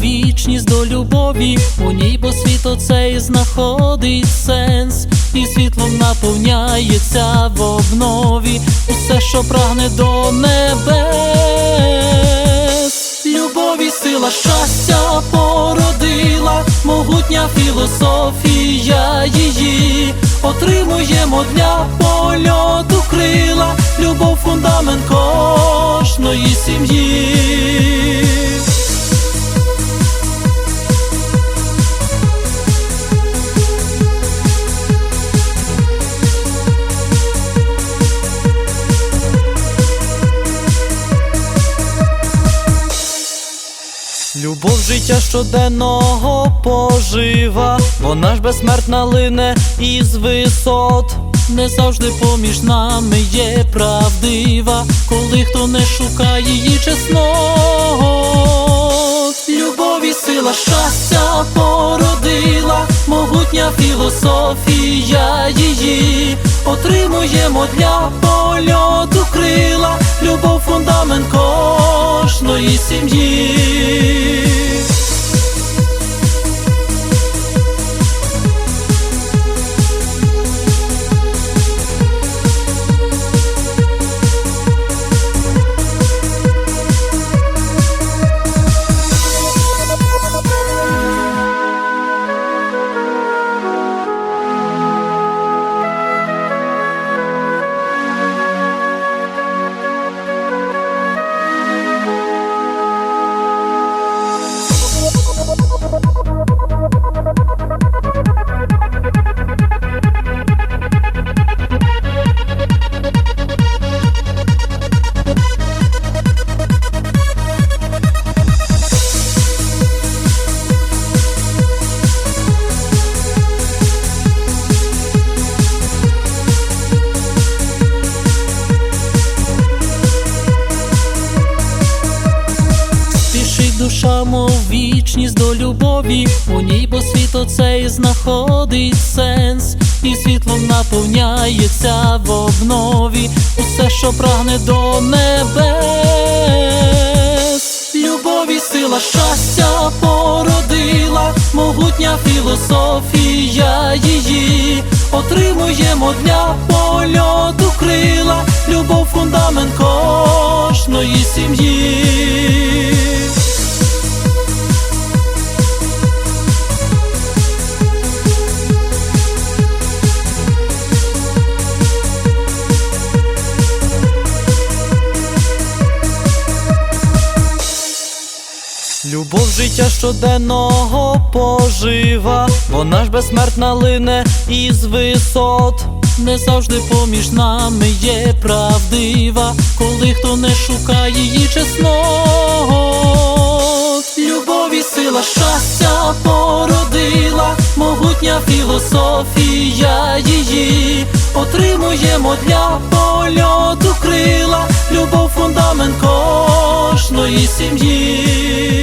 вічність до любові, у ній бо світ оцей знаходить сенс, і світлом наповняється в обнові, усе, що прагне до небес. Любові сила щастя породила, могутня філософія її, отримуємо для польоту крила, любов фундамент кожної сім'ї. Любов життя щоденного пожива, вона ж безсмертна лине із висот. Не завжди поміж нами є правдива, коли хто не шукає її чеснот. Любові сила щастя породила, могутня філософія її, отримуємо для польоту крила, любов фундамент кожної сім'ї. Душа, мов вічність до любові, у ній бо світ оцей знаходить сенс, і світлом наповняється в обнові, усе, що прагне до небес. Любові сила щастя породила, могутня філософія її, отримуємо для польоту крила, любов фундамент кожної сім'ї. Любов життя щоденного пожива, вона ж безсмертна лине із висот. Не завжди поміж нами є правдива, коли хто не шукає її чеснот. Любові сила щастя породила, могутня філософія її, отримуємо для польоту крила, любов фундамент кожної сім'ї.